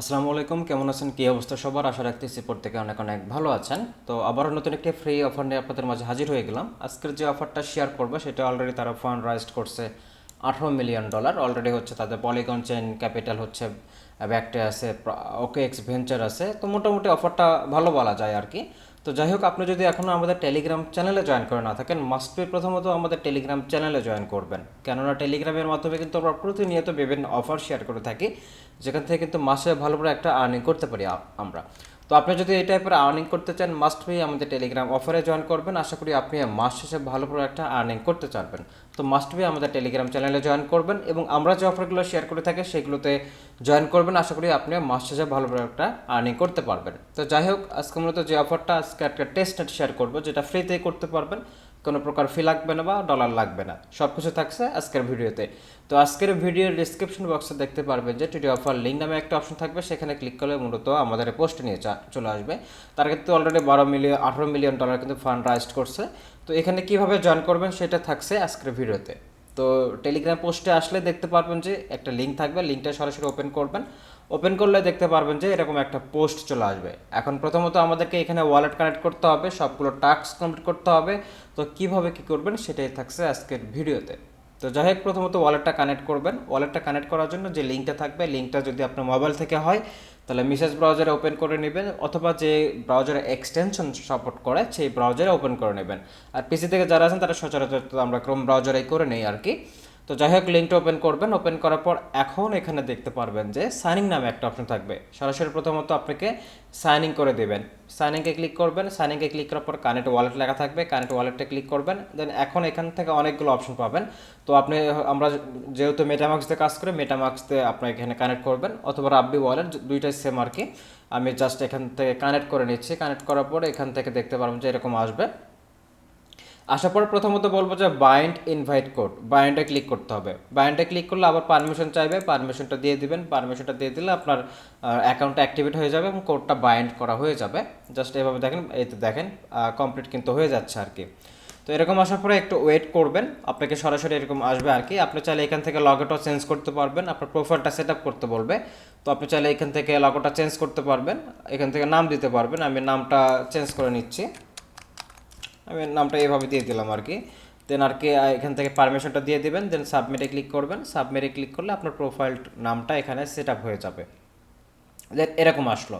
আসসালামু আলাইকুম, কেমন আছেন? কী অবস্থা সবার? আশা রাখতেছি প্রত্যেকে অনেক অনেক ভালো আছেন। তো আবারও নতুন একটি ফ্রি অফার নিয়ে আপনাদের মাঝে হাজির হয়ে গেলাম। আজকের যে অফারটা শেয়ার করবে, সেটা অলরেডি তারা ফান্ড রাইজ করছে আঠারো মিলিয়ন ডলার অলরেডি হচ্ছে তাদের পলিগন চেন ক্যাপিটাল হচ্ছে ব্যাকটে আছে ওকে এক্স ভেঞ্চার আছে। তো মোটামুটি অফারটা ভালো বলা যায় আর কি। তো যাই হোক, আপনি যদি এখনও আমাদের টেলিগ্রাম চ্যানেলে জয়েন করে না থাকেন মাস্ট বি প্রথমত আমাদের টেলিগ্রাম চ্যানেলে জয়েন করবেন। কেননা টেলিগ্রামের মাধ্যমে কিন্তু আমরা প্রতিনিয়ত বিভিন্ন অফার শেয়ার করে থাকি, যেখান থেকে কিন্তু মাসে ভালো করে একটা আর্নিং করতে পারি আমরা। তো আপনি যদি এই টাইপের আর্নিং করতে চান মাস্ট বি আমাদের টেলিগ্রাম অফারে জয়েন করবেন। আশা করি আপনি মাস শেষে ভালো করে একটা আর্নিং করতে চাইবেন তো মাস্ট বি আমাদের টেলিগ্রাম চ্যানেলে জয়েন করবেন এবং আমরা যে অফারগুলো শেয়ার করে থাকি, সেগুলোতে জয়েন করবেন। আশা করি আপনি মাস শেষে ভালো করে একটা আর্নিং করতে পারবেন। তো যাই হোক, আজকে মূলত যে অফারটা আজকে একটা টেস্ট শেয়ার করব, যেটা ফ্রিতেই করতে পারবেন। কোনো প্রকার ফি লাগবে না বা ডলার লাগবে না। সব কিছু থাকছে আজকের ভিডিওতে। তো আজকের ভিডিওর ডিসক্রিপশন বক্সে দেখতে পারবেন যে টিডি অফার লিঙ্ক নামে একটা অপশন থাকবে, সেখানে ক্লিক করলে মূলত আমাদের পোস্ট নিয়ে চলে আসবে। তার কিন্তু অলরেডি বারো মিলিয়ন আঠারো মিলিয়ন ডলার কিন্তু ফান্ড রাইজড করছে। তো এখানে কীভাবে জয়েন করবেন সেটা থাকছে আজকের ভিডিওতে। তো টেলিগ্রাম পোস্টে আসলে দেখতে পারবেন যে একটা লিঙ্ক থাকবে লিঙ্কটা সরাসরি ওপেন করবেন। ওপেন করলে দেখতে পারবেন যে এরকম একটা পোস্ট চলে আসবে। এখন প্রথমত আমাদেরকে এখানে ওয়ালেট কানেক্ট করতে হবে, সবগুলো টাস্ক কমপ্লিট করতে হবে। তো কীভাবে কি করবেন সেটাই থাকছে আজকের ভিডিওতে। তো যাই হোক, প্রথমত ওয়ালেটটা কানেক্ট করবেন। ওয়ালেটটা কানেক্ট করার জন্য যে লিঙ্কটা থাকবে লিঙ্কটা যদি আপনার মোবাইল থেকে হয়, তাহলে মেসেজ ব্রাউজারে ওপেন করে নেবেন অথবা যে ব্রাউজারে এক্সটেনশন সাপোর্ট করে, সেই ব্রাউজারে ওপেন করে নেবেন। আর পিসি থেকে যারা আছেন, তারা সচরাচর আমরা ক্রোম ব্রাউজারেই করে নেই আর কি। তো যাই হোক লিঙ্কটা ওপেন করবেন। ওপেন করার পর এখন এখানে দেখতে পারবেন যে সাইনিং নামে একটা অপশন থাকবে। সরাসরি প্রথমত আপনাকে সাইনিং করে দেবেন। সাইনিংয়ে ক্লিক করবেন। সাইনিংয়ে ক্লিক করার পর কানেক্ট ওয়ালেট লেখা থাকবে। কানেক্ট ওয়ালেটে ক্লিক করবেন। দেন এখন এখান থেকে অনেকগুলো অপশন পাবেন। তো আপনি, আমরা যেহেতু মেটামাক্স দিয়ে কাজ করে মেটামাক্স দিয়ে আপনার এখানে কানেক্ট করবেন। অথবা রাব্বি ওয়ালেট দুইটাই সেম আর কি। আমি জাস্ট এখান থেকে কানেক্ট করে নিচ্ছি। কানেক্ট করার পর এখান থেকে দেখতে পারবেন যে এরকম আসবে। আসার পর প্রথমত বলব যে বাইন্ড ইনভাইট কোড বাইন্ডে ক্লিক করতে হবে। বাইন্ডে ক্লিক করলে আবার পারমিশন চাইবে। পারমিশনটা দিয়ে দিবেন। পারমিশনটা দিয়ে দিলে আপনার অ্যাকাউন্টটা অ্যাক্টিভেট হয়ে যাবে এবং কোডটা বাইন্ড করা হয়ে যাবে। জাস্ট এভাবে দেখেন, এই তো দেখেন কমপ্লিট কিন্তু হয়ে যাচ্ছে আর কি। তো এরকম আসার পরে একটু ওয়েট করবেন। আপনাকে সরাসরি এরকম আসবে আর কি। আপনি চাইলে এখান থেকে লগোটাও চেঞ্জ করতে পারবেন। আপনার প্রোফাইলটা সেট আপ করতে বলবে। তো আপনি চাইলে এখান থেকে লগোটা চেঞ্জ করতে পারবেন। এখান থেকে নাম দিতে পারবেন। আমি নামটা চেঞ্জ করে নিচ্ছি। আমি নামটা এভাবে দিয়ে দিলাম আর কি। দেন আর কি এখান থেকে পারমিশনটা দিয়ে দেবেন দেন সাবমিটে ক্লিক করবেন। সাবমিটে ক্লিক করলে আপনার প্রোফাইল নামটা এখানে সেট আপ হয়ে যাবে। দেন এরকম আসলো।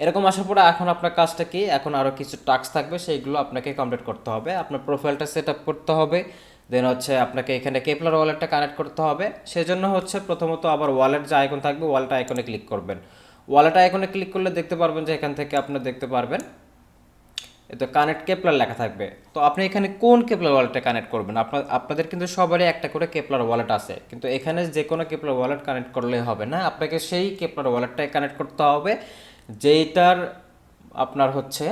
এরকম আসার পরে এখন আপনার কাজটা কি? এখন আরও কিছু টাস্ক থাকবে, সেইগুলো আপনাকে কমপ্লিট করতে হবে। আপনার প্রোফাইলটা সেট আপ করতে হবে। দেন হচ্ছে আপনাকে এখানে কেপলার ওয়ালেটটা কানেক্ট করতে হবে। সেজন্য হচ্ছে প্রথমত আবার ওয়ালেট যে আইকন থাকবে ওয়ালেট আইকনে ক্লিক করবেন। ওয়ালেট আইকনে ক্লিক করলে দেখতে পারবেন যে এখান থেকে আপনার দেখতে পারবেন তো কানেক্ট কেপলার লেখা থাকবে। তো আপনি এখানে কোন কেপলার ওয়ালেটে কানেক্ট করবেন? আপনার আপনাদের কিন্তু সবারই একটা করে কেপলার ওয়ালেট আছে। কিন্তু এখানে যে কোনো কেপলার ওয়ালেট কানেক্ট করলে হবে না। আপনাকে সেই কেপলার ওয়ালেটটাই কানেক্ট করতে হবে, যেইটার আপনার হচ্ছে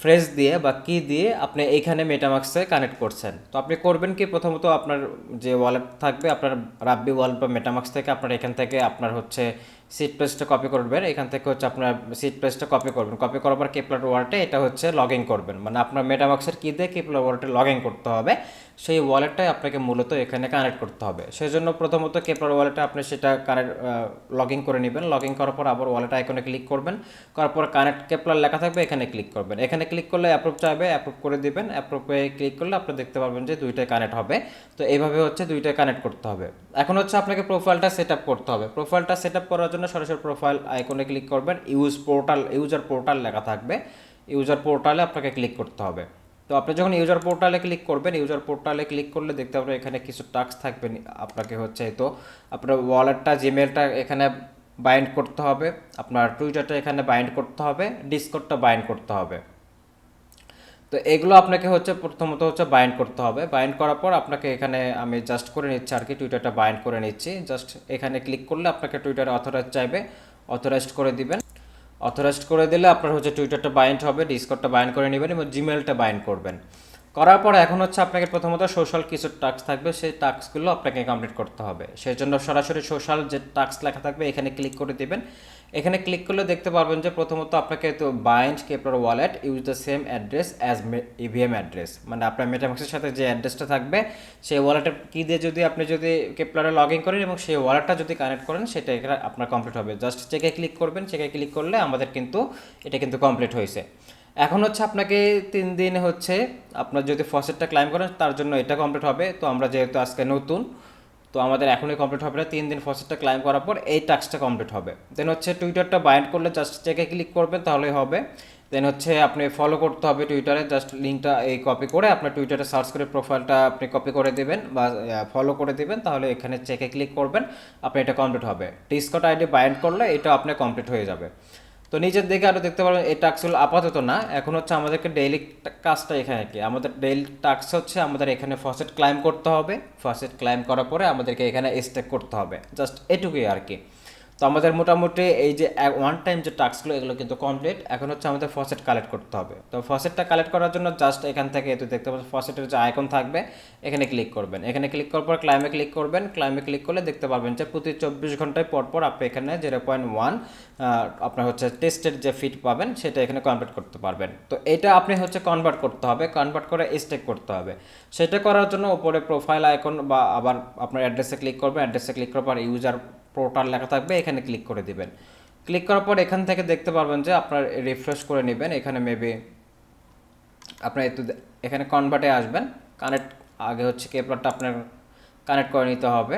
ফ্রেজ দিয়ে বা কি দিয়ে আপনি এইখানে মেটামাক্সে কানেক্ট করছেন। তো আপনি করবেন কি? প্রথমত আপনার যে ওয়ালেট থাকবে, আপনার রাব্বি ওয়ালেট বা মেটামাক্স থেকে আপনার এখান থেকে আপনার হচ্ছে সিট প্লেসটা কপি করবেন। এখান থেকে হচ্ছে আপনার সিট প্লেসটা কপি করবেন। কপি করার পর কেপলার ওয়ালেটে এটা হচ্ছে লগ ইন করবেন। মানে আপনার মেটামাক্সের কী দিয়ে কেপলার ওয়ালেটে লগ ইন করতে হবে? সেই ওয়ালেটটাই আপনাকে মূলত এখানে কানেক্ট করতে হবে। সেই জন্য প্রথমত কেপলার ওয়ালেটে আপনি সেটা কানেক্ট লগ ইন করে নেবেন। লগ ইন করার পর আবার ওয়ালেট আইকনে ক্লিক করবেন। করার পর কানেক্ট কেপলার লেখা থাকবে, এখানে ক্লিক করবেন। এখানে ক্লিক করলে অ্যাপ্রুভ চাইবে অ্যাপ্রুভ করে দিবেন। অ্যাপ্রুভে ক্লিক করলে আপনি দেখতে পারবেন যে দুইটাই কানেক্ট হবে। তো এইভাবে হচ্ছে দুইটাই কানেক্ট করতে হবে। এখন হচ্ছে আপনাকে প্রোফাইলটা সেট আপ করতে হবে। প্রোফাইলটা সেট আপ করার জন্য সরাসরি প্রোফাইল আইকনে ক্লিক করবেন। ইউজ পোর্টাল ইউজার পোর্টাল লেখা থাকবে। ইউজার পোর্টালে আপনাকে ক্লিক করতে হবে। তো আপনি যখন ইউজার পোর্টালে ক্লিক করবেন ইউজার পোর্টালে ক্লিক করলে দেখতে পাবেন এখানে কিছু টাস্ক থাকবে আপনাকে হচ্ছে তো আপনার ওয়ালেটটা জিমেলটা এখানে বাইন্ড করতে হবে, আপনার টুইটারটা এখানে বাইন্ড করতে হবে ডিসকোডটা বাইন্ড করতে হবে। তো এগুলো আপনাকে হচ্ছে প্রথমত হচ্ছে বাইন্ড করতে হবে। বাইন্ড করার পর আপনাকে এখানে আমি জাস্ট করে নিচ্ছি আর কি টুইটারটা বাইন্ড করে নিচ্ছি। জাস্ট এখানে ক্লিক করলে আপনাকে টুইটারে অথরাইজ চাইবে অথরাইজড করে দিবেন। অথরাইজড করে দিলে আপনার হচ্ছে টুইটারটা বাইন্ড হবে ডিসকটটা বাইন্ড করে নেবেন এবং জিমেলটা বাইন্ড করবেন। করার পর এখন হচ্ছে আপনাকে প্রথমত সোশ্যাল কিছু টাস্ক থাকবে, সেই টাস্কগুলো আপনাকে কমপ্লিট করতে হবে। সেই জন্য সরাসরি সোশ্যাল যে টাস্ক লেখা থাকবে, এখানে ক্লিক করে দিবেন। এখানে ক্লিক করলে দেখতে পারবেন যে প্রথমত আপনাকে তো bind Kepler wallet use the same address as EVM address মানে আপনার মেটামাক্সের সাথে যে অ্যাড্রেসটা থাকবে, সেই ওয়ালেটের কি দিয়ে যদি আপনি যদি কেপলারে লগ ইন করেন এবং সেই ওয়ালেটটা যদি কানেক্ট করেন, সেটা এখানে আপনার কমপ্লিট হবে। জাস্ট চেকে ক্লিক করবেন চেকে ক্লিক করলে আমাদের কিন্তু এটা কিন্তু কমপ্লিট হয়েছে। এখন হচ্ছে আপনাকে তিন দিন হচ্ছে, আপনার যদি ফসেটটা ক্লাইম করেন, তার জন্য এটা কমপ্লিট হবে। তো আমরা যেহেতু আজকে নতুন তো আমাদের এখনই কমপ্লিট হবে না, তিন দিন ফসেটটা ক্লাইম করার পর এই টাস্কটা কমপ্লিট হবে। দেন হচ্ছে টুইটারটা বাইন্ড করলে জাস্ট চেকে ক্লিক করবেন, তাহলেই হবে। দেন হচ্ছে আপনি ফলো করতে হবে টুইটারে জাস্ট লিঙ্কটা এই কপি করে আপনার টুইটারে সার্চ করে প্রোফাইলটা আপনি কপি করে দেবেন বা ফলো করে দেবেন, তাহলে এখানে চেকে ক্লিক করবেন আপনি এটা কমপ্লিট হবে। ডিসকট আইডি বাইন্ড করলে এটা আপনার কমপ্লিট হয়ে যাবে। তো নিজের দিকে আরও দেখতে পারবেন, এই টাস্কগুলো আপাতত না, এখন হচ্ছে আমাদেরকে ডেইলি কাজটা এখানে আর কি। আমাদের ডেইলি টাস্ক হচ্ছে আমাদের এখানে ফসেট ক্লাইম করতে হবে। ফসেট ক্লাইম করার পরে আমাদেরকে এখানে স্টেক করতে হবে। জাস্ট এটুকুই আর কি। তো আমাদের মোটামুটি এই যে ওয়ান টাইম যে টাস্কগুলো এগুলো কিন্তু কমপ্লিট এখন হচ্ছে আমাদের ফসেট কালেক্ট করতে হবে। তো ফসেটটা কালেক্ট করার জন্য জাস্ট এখান থেকে তো দেখতে পাচ্ছেন ফসেটের যে আইকন থাকবে, এখানে ক্লিক করবেন। এখানে ক্লিক করার পর ক্লাইমে ক্লিক করবেন। ক্লাইমে ক্লিক করলে দেখতে পারবেন যে, প্রতি চব্বিশ ঘন্টায় পর পর আপনি এখানে জিরো পয়েন্ট ওয়ান আপনার হচ্ছে টেস্টের যে ফিট পাবেন, সেটা এখানে কনভার্ট করতে পারবেন। তো এটা আপনি হচ্ছে কনভার্ট করতে হবে কনভার্ট করে স্টেক করতে হবে। সেটা করার জন্য উপরে প্রোফাইল আইকন বা আবার আপনার অ্যাড্রেসে ক্লিক করবেন। অ্যাড্রেসে ক্লিক করার পর ইউজার পোর্টাল লেখা থাকবে, এখানে ক্লিক করে দিবেন। ক্লিক করার পর এখান থেকে দেখতে পারবেন যে আপনার রিফ্রেশ করে নেবেন। এখানে মেবি আপনার একটু এখানে কনভার্টে আসবেন। কানেক্ট আগে হচ্ছে কেপলারটা আপনার কানেক্ট করে নিতে হবে।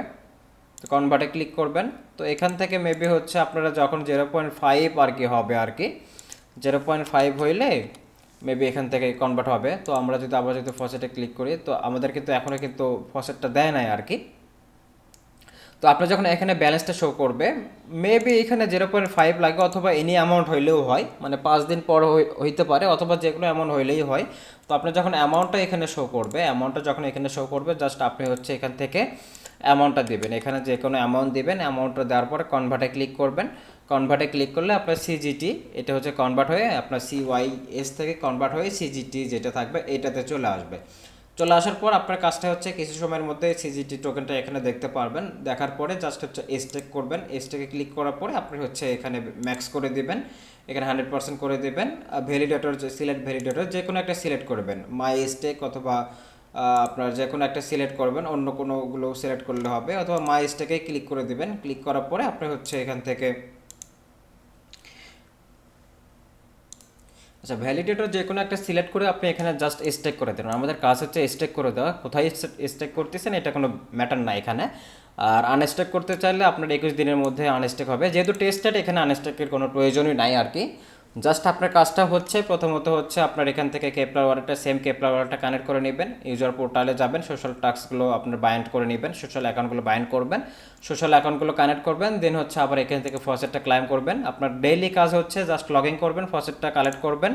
তো কনভার্টে ক্লিক করবেন। তো এখান থেকে মেবি হচ্ছে আপনারা যখন জিরো পয়েন্ট ফাইভ আর কি হবে আর কি জিরো পয়েন্ট ফাইভ হইলে মেবি এখান থেকে কনভার্ট হবে। তো আমরা যদি আবার যদি ফসেটে ক্লিক করি, তো আমাদের কিন্তু এখনও কিন্তু ফসেটটা দেয় নাই আর কি। তো আপনার যখন এখানে ব্যালেন্সটা শো করবে মেবি এখানে জিরো পয়েন্ট ফাইভ লাগে অথবা এনি অ্যামাউন্ট হইলেও হয় মানে পাঁচ দিন পর হই- হইতে পারে অথবা যে কোনো অ্যামাউন্ট হইলেই হয়। তো আপনি যখন অ্যামাউন্টটা এখানে শো করবে অ্যামাউন্টটা যখন এখানে শো করবে জাস্ট আপনি হচ্ছে এখান থেকে অ্যামাউন্টটা দেবেন। এখানে যে কোনো অ্যামাউন্ট দেবেন অ্যামাউন্টটা দেওয়ার পরে কনভার্টে ক্লিক করবেন। কনভার্টে ক্লিক করলে আপনার সিজিটি এটা হচ্ছে কনভার্ট হয়ে আপনার সিওয়াই এস থেকে কনভার্ট হয়ে সিজিটি যেটা থাকবে, এটাতে চলে আসবে। চলে আসার পর আপনার কাজটা হচ্ছে কিছু সময়ের মধ্যে সিজিটি টোকেনটা এখানে দেখতে পারবেন। দেখার পরে জাস্ট হচ্ছে এসটেক করবেন। এসটেকে ক্লিক করার পরে আপনি হচ্ছে এখানে ম্যাক্স করে দিবেন। এখানে হান্ড্রেড পার্সেন্ট করে দেবেন। ভ্যালিডেটর সিলেক্ট ভ্যালিডেটর যে কোনো একটা সিলেক্ট করবেন মাই স্টেক অথবা আপনার যে কোনো একটা সিলেক্ট করবেন। অন্য কোনোগুলো সিলেক্ট করলে হবে। অথবা মাই স্টেকে ক্লিক করে দিবেন। ক্লিক করার পরে আপনি হচ্ছে এখান থেকে আচ্ছা ভ্যালিডেটর যে কোনো একটা সিলেক্ট করে আপনি এখানে জাস্ট স্টেক করে দেবেন আমাদের কাজ হচ্ছে স্টেক করে দেওয়া। কোথায় স্টেক করতেছেন এটা কোনো ম্যাটার না এখানে। আর আনস্টেক করতে চাইলে আপনার একুশ দিনের মধ্যে আনস্টেক হবে। যেহেতু টেস্টেড এখানে আনস্টেকের কোনো প্রয়োজনই নাই আর কি। জাস্ট আপনার কাজটা হচ্ছে, প্রথমত হচ্ছে আপনার এখান থেকে কেপলার ওয়ালেটটা সেম কেপলার ওয়ালেটটা কানেক্ট করে নেবেন। ইউজার পোর্টালে যাবেন সোশ্যাল টাস্কগুলো আপনার বাইন্ড করে নেবেন সোশ্যাল অ্যাকাউন্টগুলো বাইন্ড করবেন। সোশ্যাল অ্যাকাউন্টগুলো কানেক্ট করবেন দেন হচ্ছে আবার এখান থেকে ফসেটটা ক্লাইম করবেন। আপনার ডেইলি কাজ হচ্ছে জাস্ট লগ ইন করবেন ফসেটটা কালেক্ট করবেন।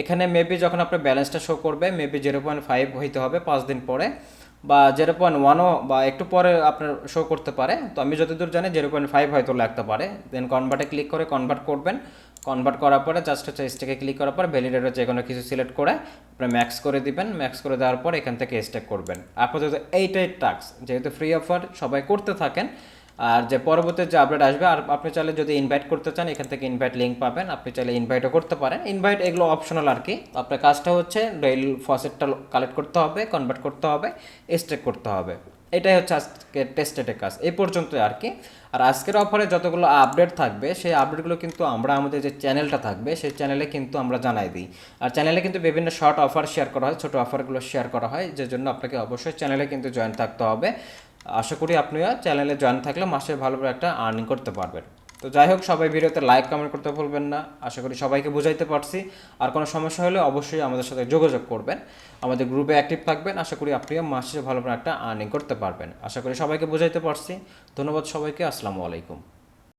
এখানে মেবি যখন আপনার ব্যালেন্সটা শো করবে মেবি জিরো পয়েন্ট ফাইভ হইতে হবে পাঁচ দিন পরে, বা জিরো পয়েন্ট ওয়ানও বা একটু পরে আপনার শো করতে পারে। তো আমি যতদূর জানি জিরো পয়েন্ট ফাইভ হয়তো লাগতে পারে। দেন কনভার্টে ক্লিক করে কনভার্ট করবেন। কনভার্ট করার পরে জাস্ট হচ্ছে স্টেকে ক্লিক করার পর ভ্যালিডেটর যে কোনো কিছু সিলেক্ট করে আপনি ম্যাক্স করে দিবেন ম্যাক্স করে দেওয়ার পর এখান থেকে স্টেক করবেন। আপাতত এইটাই টাস্ক যেহেতু ফ্রি অফার সবাই করতে থাকেন আর যে পরবর্তী যে আপডেট আসবে, আর আপনি চাইলে যদি ইনভাইট করতে চান, এখান থেকে ইনভাইট লিঙ্ক পাবেন। আপনি চাইলে ইনভাইটও করতে পারেন। ইনভাইট এগুলো অপশনাল আর কি। আপনার কাজটা হচ্ছে ডেইল ফসেটটা কালেক্ট করতে হবে কনভার্ট করতে হবে স্টেক করতে হবে। এটাই হচ্ছে আজকে টেস্টেডের কাজ। এই পর্যন্তই আর কি। আর আজকের অফারে যতগুলো আপডেট থাকবে, সেই আপডেটগুলো কিন্তু আমরা আমাদের যে চ্যানেলটা থাকবে, সেই চ্যানেলে কিন্তু আমরা জানাই দিই। আর চ্যানেলে কিন্তু বিভিন্ন শর্ট অফার শেয়ার করা হয়, ছোটো অফারগুলো শেয়ার করা হয়, যে জন্য আপনাকে অবশ্যই চ্যানেলে কিন্তু জয়েন থাকতে হবে। আশা করি আপনিও চ্যানেলে জয়েন থাকলে মাসে ভালো একটা আর্নিং করতে পারবেন। তো যাই হোক, সবাই ভিডিওতে লাইক কমেন্ট করতে ভুলবেন না। আশা করি সবাইকে বোঝাইতে পারছি। আর কোনো সমস্যা হলে অবশ্যই আমাদের সাথে যোগাযোগ করবেন। আমাদের গ্রুপে অ্যাক্টিভ থাকবেন। আশা করি আপনিও মাসে ভালো একটা আর্নিং করতে পারবেন। আশা করি সবাইকে বোঝাইতে পারছি। ধন্যবাদ সবাইকে। আসসালামু আলাইকুম।